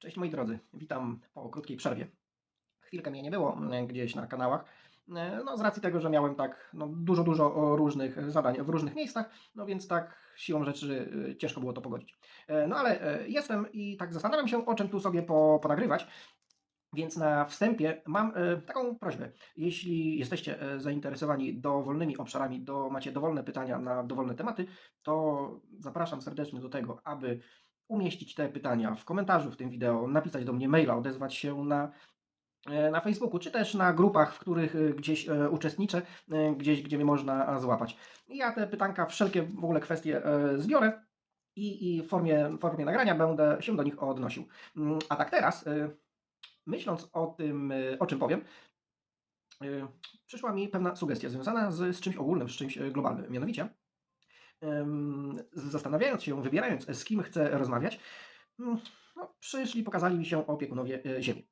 Cześć moi drodzy, witam po krótkiej przerwie. Chwilkę mnie nie było mm, gdzieś na kanałach, e, no z racji tego, że miałem tak no, dużo, dużo różnych zadań w różnych miejscach, no więc tak siłą rzeczy e, ciężko było to pogodzić. E, No ale jestem i tak zastanawiam się, o czym tu sobie po, ponagrywać. Więc na wstępie mam taką prośbę. Jeśli jesteście zainteresowani dowolnymi obszarami, do, macie dowolne pytania na dowolne tematy, to zapraszam serdecznie do tego, aby umieścić te pytania w komentarzu w tym wideo, napisać do mnie maila, odezwać się na, e, na Facebooku, czy też na grupach, w których e, gdzieś e, uczestniczę, gdzieś, gdzie mnie można złapać. Ja te pytanka, wszelkie w ogóle kwestie zbiorę i, i w, formie, formie nagrania będę się do nich odnosił. Mm, A tak teraz, myśląc o tym, o czym powiem, przyszła mi pewna sugestia związana z, z czymś ogólnym, z czymś globalnym. Mianowicie, zastanawiając się, wybierając z kim chcę rozmawiać, mm, no, przyszli, pokazali mi się opiekunowie e, Ziemi.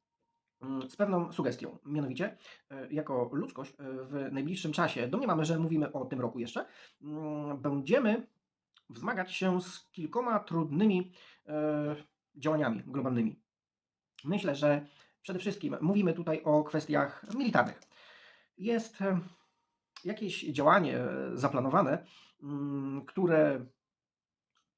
Mm, Z pewną sugestią, mianowicie, e, jako ludzkość e, w najbliższym czasie, domniemamy, że mówimy o tym roku jeszcze, mm, będziemy wzmagać się z kilkoma trudnymi działaniami globalnymi. Myślę, że przede wszystkim mówimy tutaj o kwestiach militarnych. Jest jakieś działanie zaplanowane, które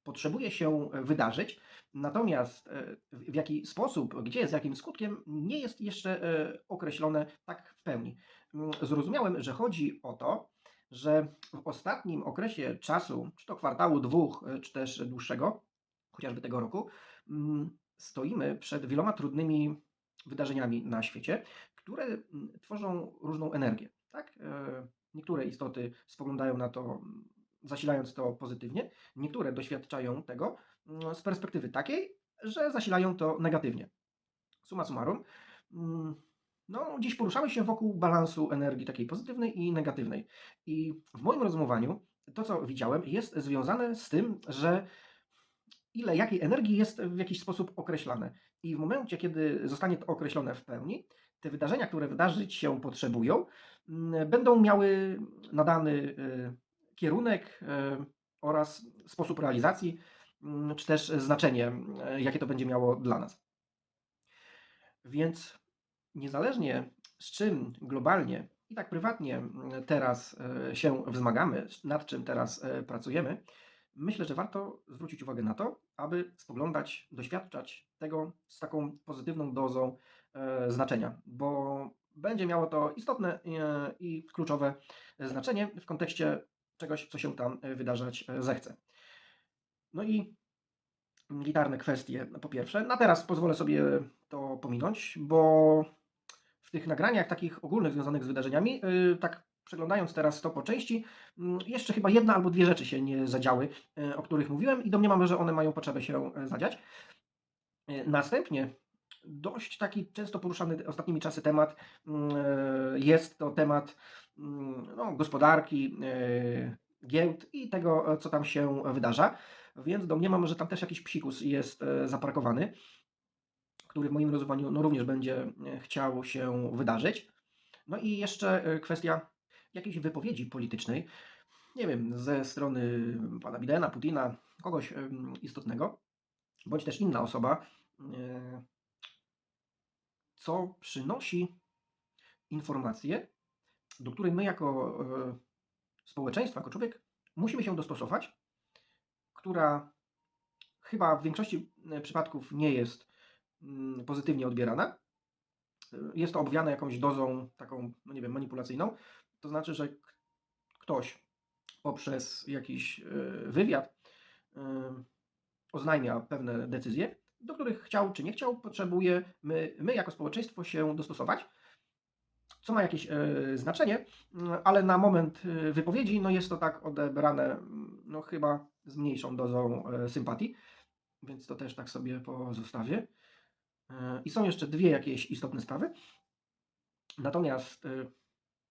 potrzebuje się wydarzyć, natomiast e, w jaki sposób, gdzie, z jakim skutkiem, nie jest jeszcze e, określone tak w pełni. Mm, Zrozumiałem, że chodzi o to, że w ostatnim okresie czasu, czy to kwartału dwóch, e, czy też dłuższego, chociażby tego roku, mm, stoimy przed wieloma trudnymi wydarzeniami na świecie, które mm, tworzą różną energię. Tak? E, Niektóre istoty spoglądają na to, mm, zasilając to pozytywnie, niektóre doświadczają tego mm, z perspektywy takiej, że zasilają to negatywnie. Summa summarum, mm, no, dziś poruszamy się wokół balansu energii takiej pozytywnej i negatywnej. I w moim rozumowaniu to, co widziałem, jest związane z tym, że ile jakiej energii jest w jakiś sposób określane. I w momencie, kiedy zostanie to określone w pełni, te wydarzenia, które wydarzyć się potrzebują, mm, będą miały nadany y, kierunek y, oraz sposób realizacji, mm, czy też znaczenie, y, jakie to będzie miało dla nas. Więc niezależnie z czym globalnie i tak prywatnie mm, teraz e, się wzmagamy, nad czym teraz e, pracujemy, myślę, że warto zwrócić uwagę na to, aby spoglądać, doświadczać tego z taką pozytywną dozą e, znaczenia, bo będzie miało to istotne e, i kluczowe znaczenie w kontekście czegoś, co się tam e, wydarzać e, zechce. No i militarne kwestie po pierwsze. Na teraz pozwolę sobie to pominąć, bo w tych nagraniach takich ogólnych związanych z wydarzeniami, yy, tak przeglądając teraz to po części, mm, jeszcze chyba jedna albo dwie rzeczy się nie zadziały, o których mówiłem i domniemam, że one mają potrzebę się zadziać. Następnie dość taki często poruszany ostatnimi czasy temat yy, jest to temat no, gospodarki, yy, giełd i tego, co tam się wydarza. Więc domniemam, że tam też jakiś psikus jest e, zaparkowany, który w moim rozumowaniu no, również będzie e, chciał się wydarzyć. No i jeszcze e, kwestia jakiejś wypowiedzi politycznej, nie wiem, ze strony pana Bidena, Putina, kogoś istotnego, bądź też inna osoba, e, co przynosi informację, do której my jako e, społeczeństwo, jako człowiek musimy się dostosować, która chyba w większości e, przypadków nie jest mm, pozytywnie odbierana. Jest to obwiane jakąś dozą taką, no nie wiem, manipulacyjną. To znaczy, że ktoś poprzez jakiś e, wywiad oznajmia pewne decyzje, do których chciał czy nie chciał, potrzebuje my, my jako społeczeństwo się dostosować, co ma jakieś e, znaczenie, mm, ale na moment e, wypowiedzi no jest to tak odebrane no chyba z mniejszą dozą e, sympatii, więc to też tak sobie pozostawię. I są jeszcze dwie jakieś istotne sprawy. Natomiast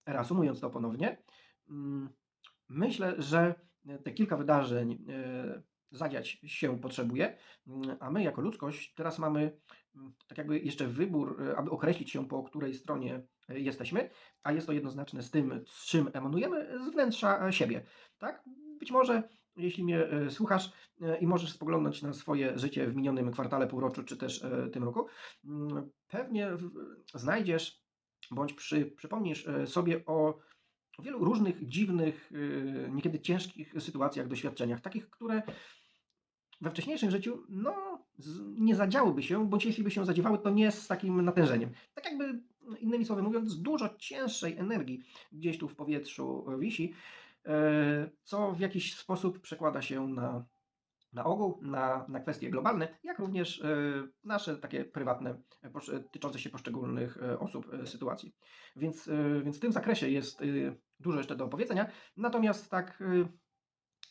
reasumując to ponownie, mm, myślę, że te kilka wydarzeń zadziać się potrzebuje, mm, a my jako ludzkość teraz mamy mm, tak jakby jeszcze wybór, e, aby określić się po której stronie e, jesteśmy, a jest to jednoznaczne z tym, z czym emanujemy z wnętrza e, siebie. Tak? Być może jeśli mnie słuchasz i możesz spoglądać na swoje życie w minionym kwartale, półroczu czy też tym roku, mm, pewnie znajdziesz bądź przy, przypomnisz sobie o wielu różnych dziwnych, niekiedy ciężkich sytuacjach, doświadczeniach, takich, które we wcześniejszym życiu no, nie zadziałyby się, bądź jeśli by się zadziewały, to nie z takim natężeniem. Tak jakby, innymi słowy mówiąc, dużo cięższej energii gdzieś tu w powietrzu wisi, e, co w jakiś sposób przekłada się na, na ogół, na, na kwestie globalne, jak również e, nasze takie prywatne, e, tyczące się poszczególnych osób, sytuacji. Więc, więc w tym zakresie jest dużo jeszcze do opowiedzenia. Natomiast tak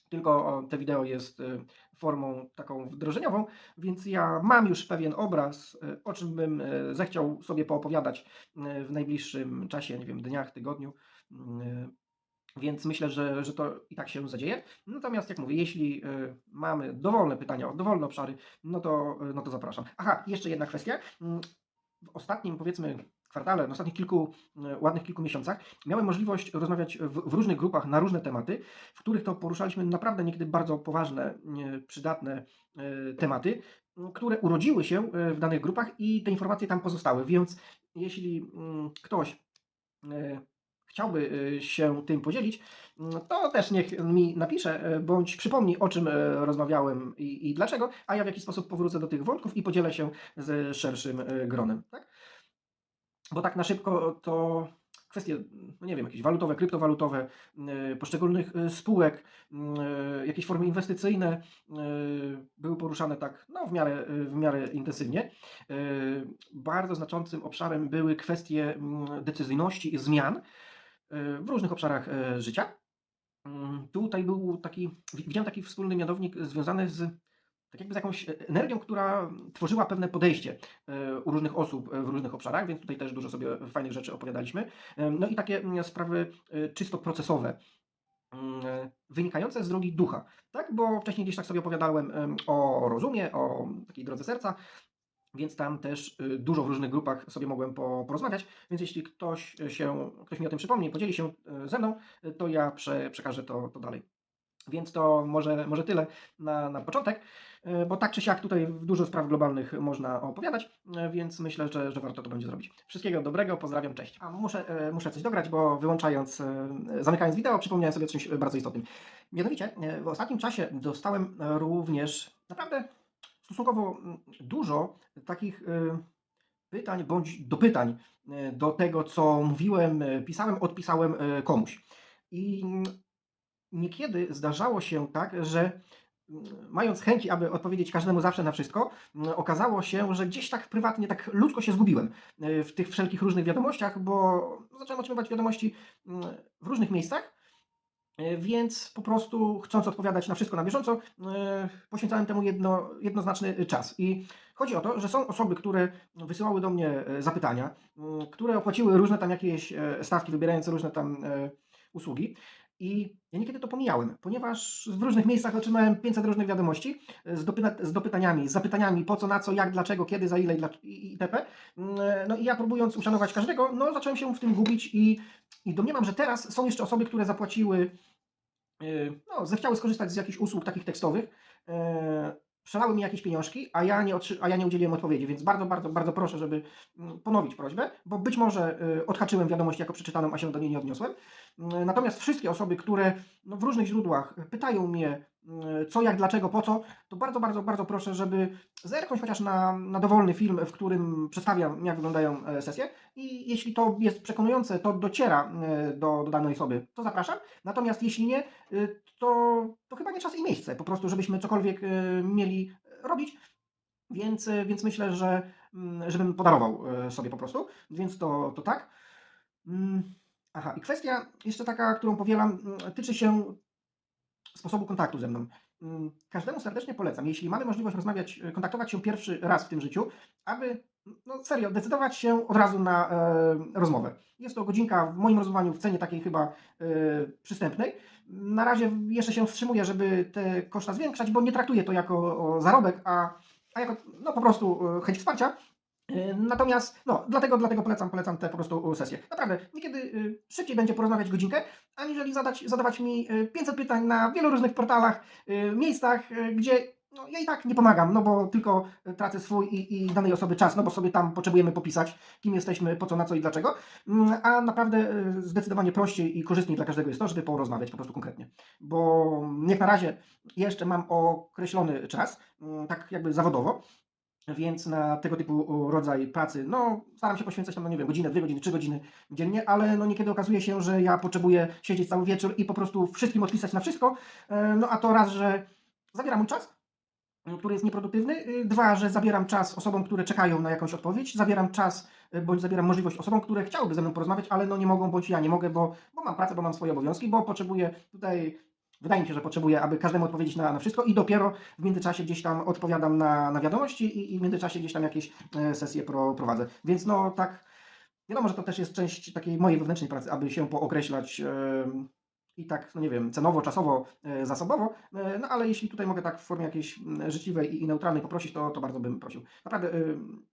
tylko te wideo jest e, formą taką wdrożeniową, więc ja mam już pewien obraz, e, o czym bym e, zechciał sobie poopowiadać w najbliższym czasie, nie wiem, dniach, tygodniu. Więc myślę, że, że to i tak się zadzieje. Natomiast, jak mówię, jeśli mamy dowolne pytania o dowolne obszary, no to, no to zapraszam. Aha, jeszcze jedna kwestia. W ostatnim, powiedzmy, kwartale, w ostatnich kilku, e, ładnych kilku miesiącach, miałem możliwość rozmawiać w, w różnych grupach na różne tematy, w których to poruszaliśmy naprawdę niekiedy bardzo poważne, przydatne e, tematy, które urodziły się e, w danych grupach i te informacje tam pozostały. Więc jeśli mm, ktoś chciałby się tym podzielić, mm, to też niech mi napisze, bądź przypomni o czym rozmawiałem i, i dlaczego, a ja w jakiś sposób powrócę do tych wątków i podzielę się z szerszym gronem. Tak? Bo tak na szybko to kwestie, no nie wiem, jakieś walutowe, kryptowalutowe, e, poszczególnych e, spółek, e, jakieś formy inwestycyjne były poruszane tak no, w, miarę, w miarę intensywnie. Bardzo znaczącym obszarem były kwestie mm, decyzyjności i zmian w różnych obszarach życia. Mm, Tutaj był taki, wi- widziałem taki wspólny mianownik związany z tak jakby z jakąś e, energią, która tworzyła pewne podejście e, u różnych osób e, w różnych obszarach, więc tutaj też dużo sobie fajnych rzeczy opowiadaliśmy. No i takie mm, sprawy czysto procesowe, mm, wynikające z drogi ducha, tak? Bo wcześniej gdzieś tak sobie opowiadałem em, o rozumie, o takiej drodze serca, więc tam też y, dużo w różnych grupach sobie mogłem po, porozmawiać, więc jeśli ktoś się, ktoś mi o tym przypomni, podzieli się ze mną, to ja prze, przekażę to, to dalej. Więc to może, może tyle na, na początek, y, bo tak czy siak tutaj dużo spraw globalnych można opowiadać, y, więc myślę, że, że warto to będzie zrobić. Wszystkiego dobrego, pozdrawiam, cześć. A muszę, y, muszę coś dograć, bo wyłączając, zamykając wideo, przypomniałem sobie o czymś bardzo istotnym. Mianowicie, w ostatnim czasie dostałem również naprawdę stosunkowo mm, dużo takich pytań bądź dopytań do tego, co mówiłem, pisałem, odpisałem komuś. I mm, niekiedy zdarzało się tak, że mm, mając chęci, aby odpowiedzieć każdemu zawsze na wszystko, mm, okazało się, że gdzieś tak prywatnie, tak ludzko się zgubiłem y, w tych wszelkich różnych wiadomościach, bo zacząłem otrzymywać wiadomości mm, w różnych miejscach, E, Więc po prostu chcąc odpowiadać na wszystko na bieżąco, e, poświęcałem temu jedno, jednoznaczny czas. I chodzi o to, że są osoby, które wysyłały do mnie e, zapytania, które opłaciły różne tam jakieś e, stawki, wybierając różne tam e, usługi. I ja niekiedy to pomijałem, ponieważ w różnych miejscach otrzymałem 500 różnych wiadomości e, z, dopyta z dopytaniami, z zapytaniami po co, na co, jak, dlaczego, kiedy, za ile itp. Mm, e, No i ja próbując uszanować każdego, no zacząłem się w tym gubić i, i domniemam, że teraz są jeszcze osoby, które zapłaciły yy, no, zechciały skorzystać z jakichś usług takich tekstowych, przelały mi jakieś pieniążki, a ja, nie a ja nie udzieliłem odpowiedzi, więc bardzo, bardzo, bardzo proszę, żeby mm, ponowić prośbę, bo być może odhaczyłem wiadomość jako przeczytaną, a się do niej nie odniosłem. Yy, Natomiast wszystkie osoby, które no, w różnych źródłach pytają mnie, yy, co, jak, dlaczego, po co, to bardzo, bardzo, bardzo proszę, żeby zerknąć chociaż na, na dowolny film, w którym przedstawiam, jak wyglądają e, sesje i jeśli to jest przekonujące, to dociera e, do, do danej osoby, to zapraszam. Natomiast jeśli nie, y, to, to chyba nie czas i miejsce po prostu, żebyśmy cokolwiek y, mieli robić. Więc, y, więc myślę, że mm, żebym podarował y, sobie po prostu. Więc to, to tak. Aha, i kwestia jeszcze taka, którą powielam, mm, tyczy się sposobu kontaktu ze mną. Mm, Każdemu serdecznie polecam, jeśli mamy możliwość rozmawiać, y, kontaktować się pierwszy raz w tym życiu, aby, no serio, decydować się od razu na e, rozmowę. Jest to godzinka w moim rozumowaniu w cenie takiej chyba e, przystępnej. Na razie jeszcze się wstrzymuję, żeby te koszta zwiększać, bo nie traktuję to jako zarobek, a, a jako no, po prostu e, chęć wsparcia. Y, Natomiast, no, dlatego, dlatego polecam, polecam te po prostu sesje. Naprawdę, niekiedy y, szybciej będzie porozmawiać godzinkę, aniżeli zadać, zadawać mi y, 500 pytań na wielu różnych portalach, y, miejscach, y, gdzie no, ja i tak nie pomagam, no bo tylko y, tracę swój i, i danej osoby czas, no bo sobie tam potrzebujemy popisać, kim jesteśmy, po co, na co i dlaczego. Mm, A naprawdę y, zdecydowanie prościej i korzystniej dla każdego jest to, żeby porozmawiać po prostu konkretnie. Bo jak na razie jeszcze mam określony czas, mm, tak jakby zawodowo, więc na tego typu rodzaj pracy, no staram się poświęcać tam, no nie wiem, godzinę, dwie godziny, trzy godziny dziennie, ale no niekiedy okazuje się, że ja potrzebuję siedzieć cały wieczór i po prostu wszystkim odpisać na wszystko, E, no a to raz, że zabiera mój czas, m, który jest nieproduktywny, y, dwa, że zabieram czas osobom, które czekają na jakąś odpowiedź, zabieram czas, y, bądź zabieram możliwość osobom, które chciałyby ze mną porozmawiać, ale no nie mogą, bądź ja nie mogę, bo, bo mam pracę, bo mam swoje obowiązki, bo potrzebuję tutaj Wydaje mi się, że potrzebuję, aby każdemu odpowiedzieć na, na wszystko i dopiero w międzyczasie gdzieś tam odpowiadam na, na wiadomości i, i w międzyczasie gdzieś tam jakieś e, sesje pro, prowadzę. Więc no tak, wiadomo, że to też jest część takiej mojej wewnętrznej pracy, aby się pookreślać em, i tak, no nie wiem, cenowo, czasowo, e, zasobowo, no ale jeśli tutaj mogę tak w formie jakiejś życzliwej i, i neutralnej poprosić, to, to bardzo bym prosił. Naprawdę,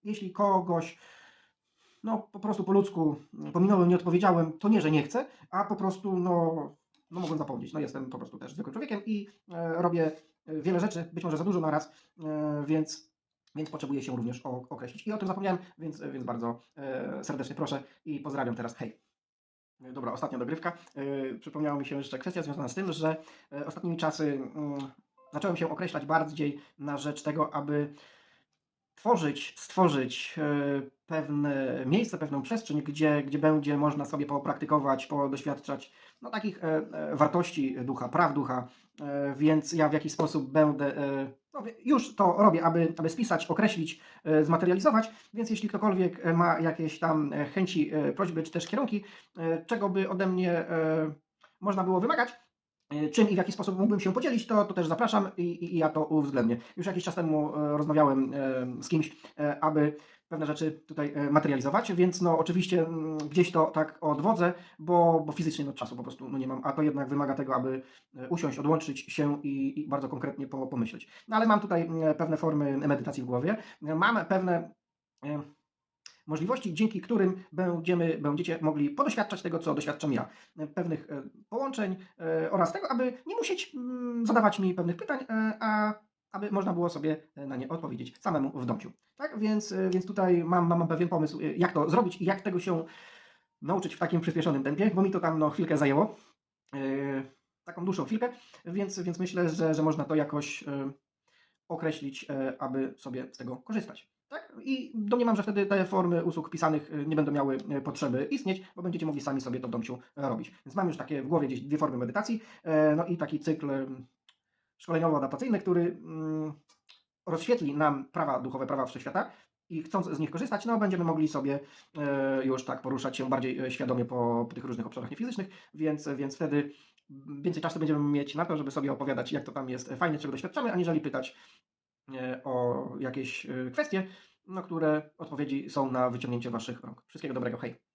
jeśli kogoś no po prostu po ludzku pominąłem, nie odpowiedziałem, to nie, że nie chcę, a po prostu no, no mogłem zapomnieć. No jestem po prostu też zwykłym człowiekiem i e, robię e, wiele rzeczy, być może za dużo na raz, e, więc, więc potrzebuję się również o, określić. I o tym zapomniałem, więc, więc bardzo e, serdecznie proszę i pozdrawiam teraz. Hej! E, Dobra, ostatnia dogrywka. E, Przypomniała mi się jeszcze kwestia związana z tym, że e, ostatnimi czasy mm, zacząłem się określać bardziej na rzecz tego, aby tworzyć, stworzyć e, pewne miejsce, pewną przestrzeń, gdzie, gdzie będzie można sobie popraktykować, podoświadczać no, takich e, e, wartości ducha, praw ducha, więc ja w jakiś sposób będę, no, już to robię, aby, aby spisać, określić, zmaterializować, więc jeśli ktokolwiek ma jakieś tam chęci, prośby czy też kierunki, czego by ode mnie można było wymagać, czym i w jaki sposób mógłbym się podzielić, to, to też zapraszam i, i, i ja to uwzględnię. Już jakiś czas temu e, rozmawiałem e, z kimś, e, aby pewne rzeczy tutaj e, materializować, więc no oczywiście mm, gdzieś to tak odwodzę, bo, bo fizycznie no, czasu po prostu no, nie mam, a to jednak wymaga tego, aby e, usiąść, odłączyć się i, i bardzo konkretnie po, pomyśleć. No ale mam tutaj mm, pewne formy medytacji w głowie, E, mam pewne e, możliwości, dzięki którym będziemy, będziecie mogli podoświadczać tego, co doświadczam ja. Pewnych e, połączeń e, oraz tego, aby nie musieć mm, zadawać mi pewnych pytań, e, a aby można było sobie na nie odpowiedzieć samemu w domciu. Tak, więc, więc tutaj mam, mam pewien pomysł, jak to zrobić i jak tego się nauczyć w takim przyspieszonym tempie, bo mi to tam no, chwilkę zajęło. Taką dłuższą chwilkę, więc, więc myślę, że, że można to jakoś określić, aby sobie z tego korzystać. Tak? I domniemam, że wtedy te formy usług pisanych e, nie będą miały e, potrzeby istnieć, bo będziecie mogli sami sobie to w domciu e, robić. Więc mam już takie w głowie gdzieś dwie formy medytacji, no i taki cykl e, szkoleniowo-adaptacyjny, który mm, rozświetli nam prawa duchowe, prawa wszechświata i chcąc z nich korzystać, no będziemy mogli sobie już tak poruszać się bardziej świadomie po, tych różnych obszarach niefizycznych, więc, więc wtedy więcej czasu będziemy mieć na to, żeby sobie opowiadać, jak to tam jest fajnie, czego doświadczamy, aniżeli pytać o jakieś e, kwestie, no, które odpowiedzi są na wyciągnięcie Waszych rąk. Wszystkiego dobrego, hej!